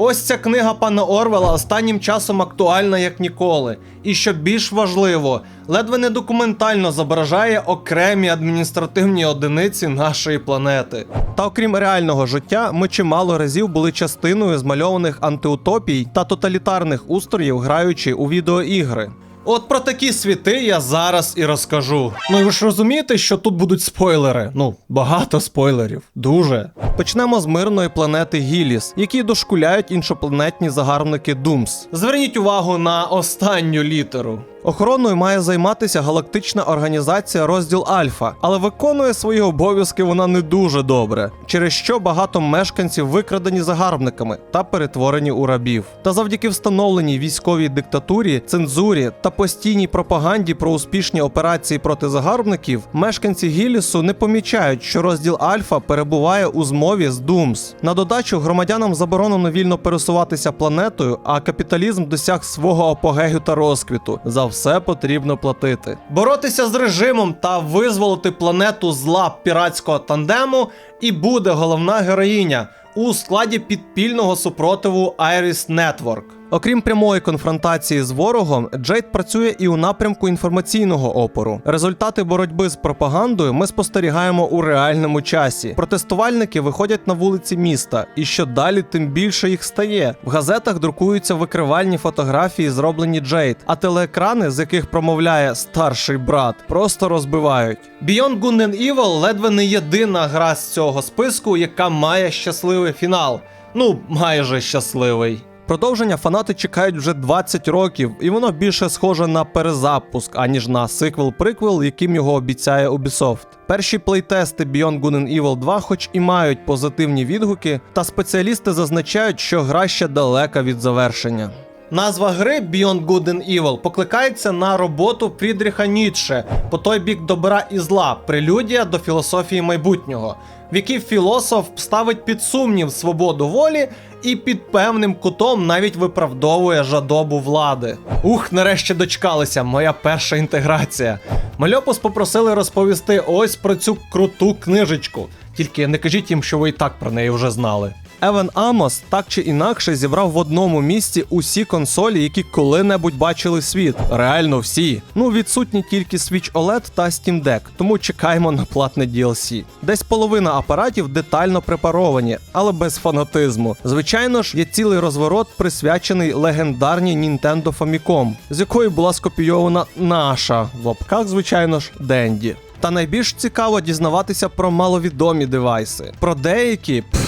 Ось ця книга пана Орвела останнім часом актуальна як ніколи. І що більш важливо, ледве не документально зображає окремі адміністративні одиниці нашої планети. Та окрім реального життя, ми чимало разів були частиною змальованих антиутопій та тоталітарних устроїв, граючи у відеоігри. От про такі світи я зараз і розкажу. Ну ви ж розумієте, що тут будуть спойлери? Ну, багато спойлерів. Дуже. Почнемо з мирної планети Гіліс, які дошкуляють іншопланетні загарбники Думс. Зверніть увагу на останню літеру. Охороною має займатися галактична організація розділ Альфа, але виконує свої обов'язки вона не дуже добре, через що багато мешканців викрадені загарбниками та перетворені у рабів. Та завдяки встановленій військовій диктатурі, цензурі та постійній пропаганді про успішні операції проти загарбників, мешканці Гілісу не помічають, що розділ Альфа перебуває у змові з Думс. На додачу громадянам заборонено вільно пересуватися планетою, а капіталізм досяг свого апогею та розквіту. За все потрібно платити. Боротися з режимом та визволити планету з лап піратського тандему і буде головна героїня у складі підпільного супротиву Iris Network. Окрім прямої конфронтації з ворогом, Джейд працює і у напрямку інформаційного опору. Результати боротьби з пропагандою ми спостерігаємо у реальному часі. Протестувальники виходять на вулиці міста, і що далі, тим більше їх стає. В газетах друкуються викривальні фотографії, зроблені Джейд, а телеекрани, з яких промовляє старший брат, просто розбивають. Beyond Good and Evil ледве не єдина гра з цього списку, яка має щасливий фінал. Ну, майже щасливий. Продовження фанати чекають вже 20 років, і воно більше схоже на перезапуск, аніж на сиквел-приквел, яким його обіцяє Ubisoft. Перші плейтести Beyond Good and Evil 2 хоч і мають позитивні відгуки, та спеціалісти зазначають, що гра ще далека від завершення. Назва гри Beyond Good and Evil покликається на роботу Фрідріха Ніцше по той бік добра і зла, прелюдія до філософії майбутнього, в якій філософ ставить під сумнів свободу волі і під певним кутом навіть виправдовує жадобу влади. Ух, нарешті дочкалися, моя перша інтеграція. Мальопус попросили розповісти ось про цю круту книжечку. Тільки не кажіть їм, що ви і так про неї вже знали. Еван Амос так чи інакше зібрав в одному місці усі консолі, які коли-небудь бачили світ. Реально всі. Ну відсутні тільки Switch OLED та Steam Deck, тому чекаємо на платне DLC. Десь половина апаратів детально препаровані, але без фанатизму. Звичайно ж, є цілий розворот, присвячений легендарній Nintendo Famicom, з якої була скопійована наша в лапках, звичайно ж, Денді. Та найбільш цікаво дізнаватися про маловідомі девайси. Про деякі. Пф,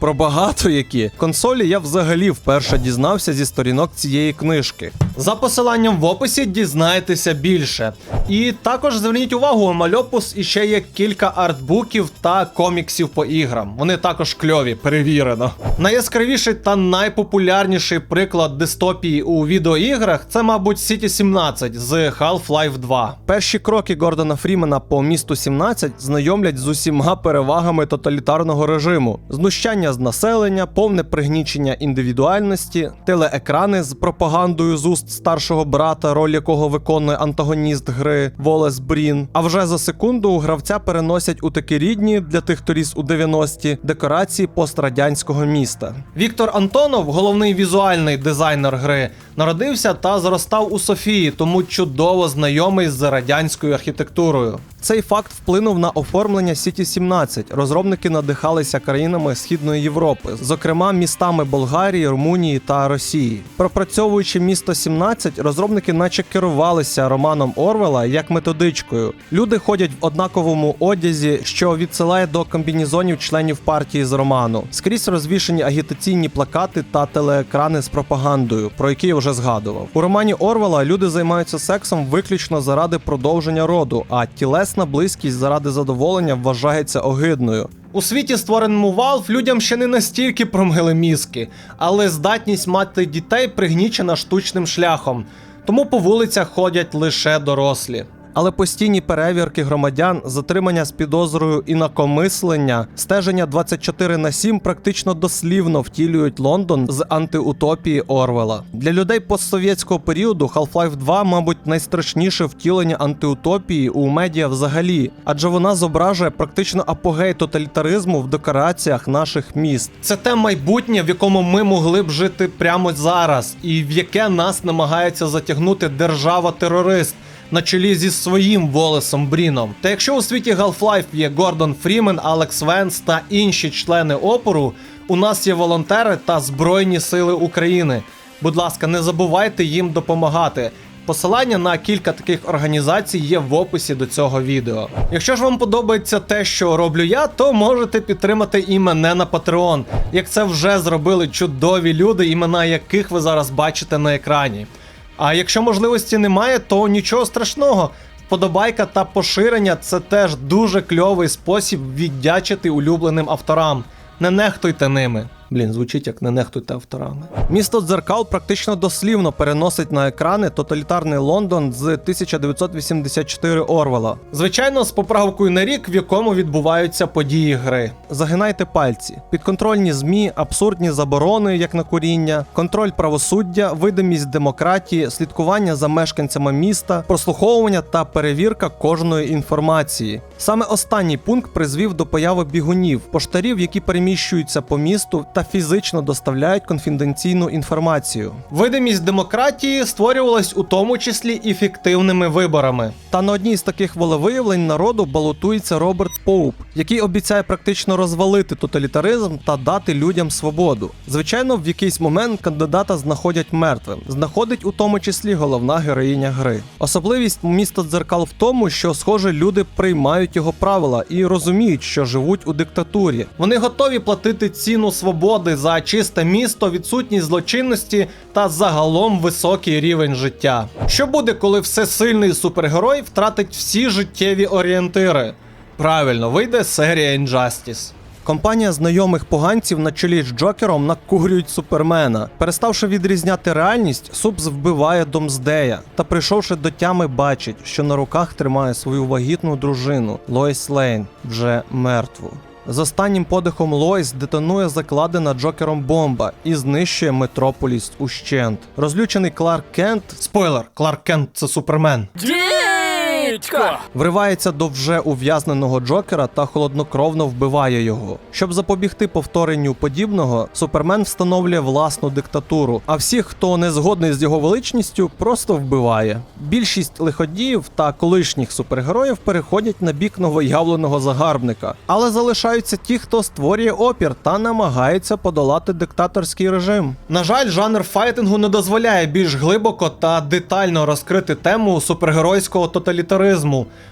про багато які консолі я взагалі вперше дізнався зі сторінок цієї книжки. За посиланням в описі дізнаєтеся більше. І також зверніть увагу, у Мальопус іще є кілька артбуків та коміксів по іграм. Вони також кльові, перевірено. Найяскравіший та найпопулярніший приклад дистопії у відеоіграх це, мабуть, City 17 з Half-Life 2. Перші кроки Гордона Фрімена по місту 17 знайомлять з усіма перевагами тоталітарного режиму: знущання з населення, повне пригнічення індивідуальності, телеекрани з пропагандою з уст старшого брата, роль якого виконує антагоніст гри Волес Брін. А вже за секунду гравця переносять у такі рідні для тих, хто ріс у 90-ті, декорації пострадянського міста. Віктор Антонов, головний візуальний дизайнер гри, народився та зростав у Софії, тому чудово знайомий з радянською архітектурою. Цей факт вплинув на оформлення City 17. Розробники надихалися країнами Східної Європи, зокрема містами Болгарії, Румунії та Росії. Пропрацьовуючи місто 17, розробники наче керувалися романом Орвела як методичкою. Люди ходять в однаковому одязі, що відсилає до комбінізонів членів партії з роману. Скрізь розвішені агітаційні плакати та телеекрани з пропагандою, про які я вже згадував. У романі Орвела люди займаються сексом виключно заради продовження роду, а тілесна близькість заради задоволення вважається огидною. У світі, створеному Valve, людям ще не настільки промили мізки, але здатність мати дітей пригнічена штучним шляхом. Тому по вулицях ходять лише дорослі. Але постійні перевірки громадян, затримання з підозрою інакомислення, стеження 24 на 7 практично дослівно втілюють Лондон з антиутопії Орвела. Для людей постсовєтського періоду Half-Life 2, мабуть, найстрашніше втілення антиутопії у медіа взагалі, адже вона зображує практично апогей тоталітаризму в декораціях наших міст. Це те майбутнє, в якому ми могли б жити прямо зараз, і в яке нас намагається затягнути держава-терорист. На чолі зі своїм Волесом Бріном. Та якщо у світі Half-Life є Гордон Фрімен, Алекс Венс та інші члени опору, у нас є волонтери та Збройні Сили України. Будь ласка, не забувайте їм допомагати. Посилання на кілька таких організацій є в описі до цього відео. Якщо ж вам подобається те, що роблю я, то можете підтримати і мене на Patreon, як це вже зробили чудові люди, імена яких ви зараз бачите на екрані. А якщо можливості немає, то нічого страшного. Вподобайка та поширення це теж дуже кльовий спосіб віддячити улюбленим авторам. Не нехтуйте ними. Блін, звучить як не нехтуйте авторами. Місто дзеркал практично дослівно переносить на екрани тоталітарний Лондон з 1984 Орвела. Звичайно, з поправкою на рік, в якому відбуваються події гри. Загинайте пальці, підконтрольні змі, абсурдні заборони, як на куріння, контроль правосуддя, видимість демократії, слідкування за мешканцями міста, прослуховування та перевірка кожної інформації. Саме останній пункт призвів до появи бігунів, поштарів, які переміщуються по місту та фізично доставляють конфіденційну інформацію. Видимість демократії створювалась у тому числі і фіктивними виборами. Та на одній з таких волевиявлень народу балотується Роберт Поуп, який обіцяє практично розвалити тоталітаризм та дати людям свободу. Звичайно, в якийсь момент кандидата знаходять мертвим. Знаходить у тому числі головна героїня гри. Особливість міста дзеркал в тому, що, схоже, люди приймають його правила і розуміють, що живуть у диктатурі. Вони готові платити ціну свободи за чисте місто, відсутність злочинності та загалом високий рівень життя. Що буде, коли всесильний супергерой втратить всі життєві орієнтири? Правильно, вийде серія Injustice. Компанія знайомих поганців на чолі з Джокером накурюють супермена. Переставши відрізняти реальність, Субс вбиває Домсдея та, прийшовши до тями, бачить, що на руках тримає свою вагітну дружину Лоїс Лейн, вже мертву. З останнім подихом Лоїс детонує закладена Джокером бомба і знищує Метрополіс ущент. Розлючений Кларк Кент. Спойлер, Кларк Кент це супермен. Дідько! Вривається до вже ув'язненого Джокера та холоднокровно вбиває його. Щоб запобігти повторенню подібного, Супермен встановлює власну диктатуру, а всіх, хто не згодний з його величністю, просто вбиває. Більшість лиходіїв та колишніх супергероїв переходять на бік новоявленого загарбника, але залишаються ті, хто створює опір та намагається подолати диктаторський режим. На жаль, жанр файтингу не дозволяє більш глибоко та детально розкрити тему супергеройського тоталітаризму,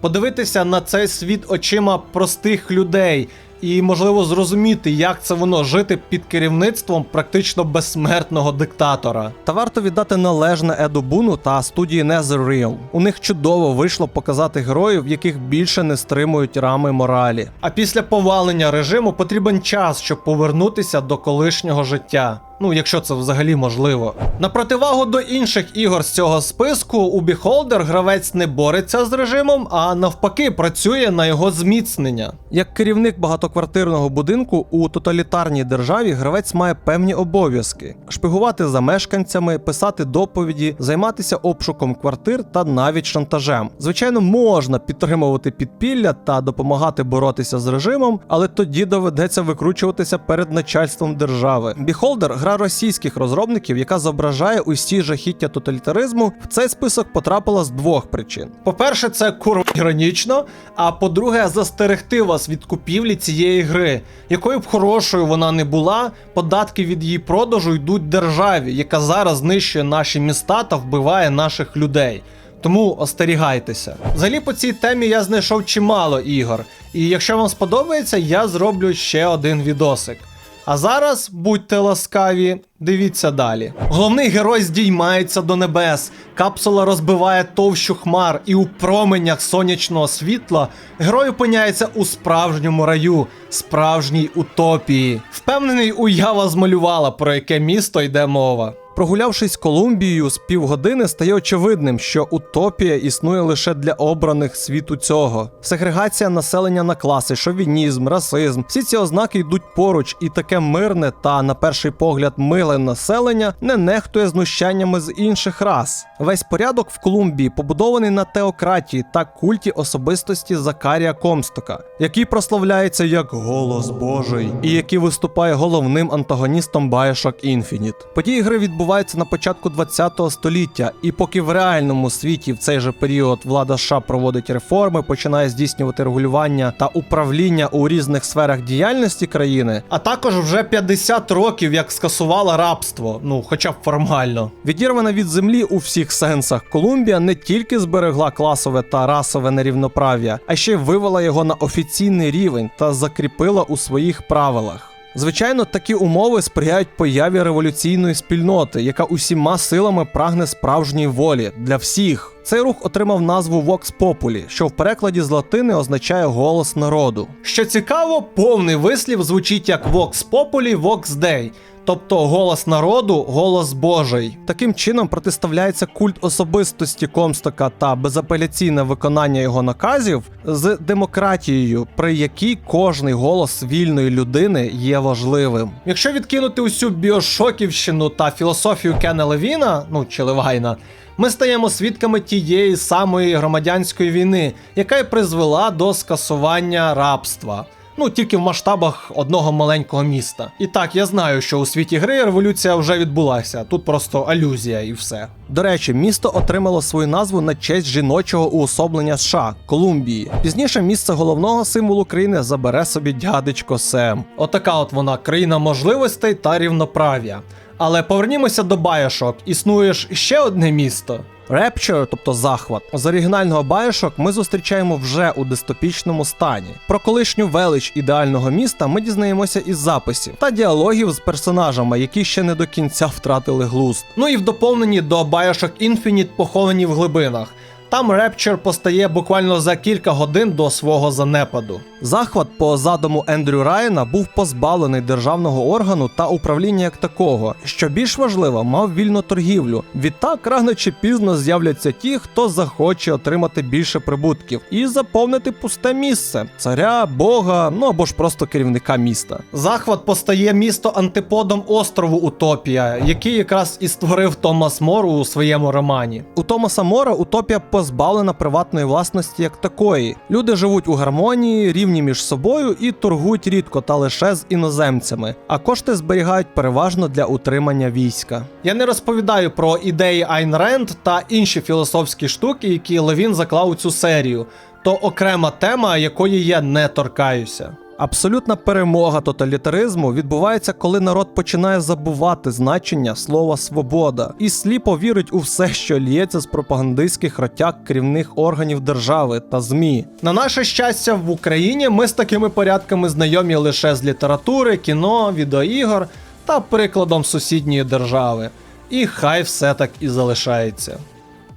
подивитися на цей світ очима простих людей. І можливо зрозуміти, як це воно жити під керівництвом практично безсмертного диктатора. Та варто віддати належне Еду Буну та студії NetherRealm. У них чудово вийшло показати героїв, яких більше не стримують рами моралі. А після повалення режиму потрібен час, щоб повернутися до колишнього життя. Ну, якщо це взагалі можливо. На противагу до інших ігор з цього списку, у Beholder гравець не бореться з режимом, а навпаки працює на його зміцнення. Як керівник багатоквартирного будинку у тоталітарній державі гравець має певні обов'язки: шпигувати за мешканцями, писати доповіді, займатися обшуком квартир та навіть шантажем. Звичайно, можна підтримувати підпілля та допомагати боротися з режимом, але тоді доведеться викручуватися перед начальством держави. Beholder гра російських розробників, яка зображає усі жахіття тоталітаризму, в цей список потрапила з двох причин: по-перше, це курва іронічно. А по-друге, застерегти вас від купівлі цієї гри, якою б хорошою вона не була, податки від її продажу йдуть державі, яка зараз знищує наші міста та вбиває наших людей. Тому остерігайтеся. Взагалі по цій темі я знайшов чимало ігор, і якщо вам сподобається, я зроблю ще один відосик. А зараз будьте ласкаві, дивіться далі. Головний герой здіймається до небес, капсула розбиває товщу хмар, і у променях сонячного світла герой опиняється у справжньому раю, справжній утопії. Впевнений, уява змалювала, про яке місто йде мова. Прогулявшись Колумбією з півгодини, стає очевидним, що утопія існує лише для обраних світу цього. Сегрегація населення на класи, шовінізм, расизм. Всі ці ознаки йдуть поруч, і таке мирне та, на перший погляд, миле населення не нехтує знущаннями з інших рас. Весь порядок в Колумбії побудований на теократії та культі особистості Закарія Комстока, який прославляється як голос Божий, і який виступає головним антагоністом Bioshock Infinite. Події гри відбуваються на початку 20 століття, і поки в реальному світі в цей же період влада США проводить реформи, починає здійснювати регулювання та управління у різних сферах діяльності країни, а також вже 50 років як скасувала рабство, ну хоча б формально. Відірвана від землі у всіх сенсах, Колумбія не тільки зберегла класове та расове нерівноправ'я, а ще й вивела його на офіційний рівень та закріпила у своїх правилах. Звичайно, такі умови сприяють появі революційної спільноти, яка усіма силами прагне справжньої волі для всіх. Цей рух отримав назву Vox Populi, що в перекладі з латини означає голос народу. Що цікаво, повний вислів звучить як Vox Populi, Vox Dei, тобто голос народу, голос Божий. Таким чином протиставляється культ особистості Комстока та безапеляційне виконання його наказів з демократією, при якій кожний голос вільної людини є важливим. Якщо відкинути усю біошоківщину та філософію Кена Левіна, ну чи Левайна, ми стаємо свідками тієї самої громадянської війни, яка й призвела до скасування рабства. Ну, тільки в масштабах одного маленького міста. І так, я знаю, що у світі гри революція вже відбулася. Тут просто алюзія і все. До речі, місто отримало свою назву на честь жіночого уособлення США Колумбії. Пізніше місце головного символу країни забере собі дядечко Сем. Отака от вона країна можливостей та рівноправ'я. Але повернімося до Bioshock. Існує ж ще одне місто. Rapture, тобто захват, з оригінального Bioshock ми зустрічаємо вже у дистопічному стані. Про колишню велич ідеального міста ми дізнаємося із записів та діалогів з персонажами, які ще не до кінця втратили глузд. Ну і в доповненні до Bioshock Infinite поховані в глибинах. Там Rapture постає буквально за кілька годин до свого занепаду. Захват по задуму Ендрю Райана був позбавлений державного органу та управління як такого. Що більш важливо, мав вільну торгівлю. Відтак рано чи пізно з'являться ті, хто захоче отримати більше прибутків і заповнити пусте місце царя, бога, ну або ж просто керівника міста. Захват постає місто антиподом острову Утопія, який якраз і створив Томас Мор у своєму романі. У Томаса Мора Утопія позбавлена приватної власності як такої. Люди живуть у гармонії, рівні між собою і торгують рідко та лише з іноземцями, а кошти зберігають переважно для утримання війська. Я не розповідаю про ідеї Айн Ренд та інші філософські штуки, які Левін заклав у цю серію. То окрема тема, якої я не торкаюся. Абсолютна перемога тоталітаризму відбувається, коли народ починає забувати значення слова свобода і сліпо вірить у все, що лється з пропагандистських ротяг керівних органів держави та ЗМІ. На наше щастя, в Україні ми з такими порядками знайомі лише з літератури, кіно, відеоігор та прикладом сусідньої держави. І хай все так і залишається.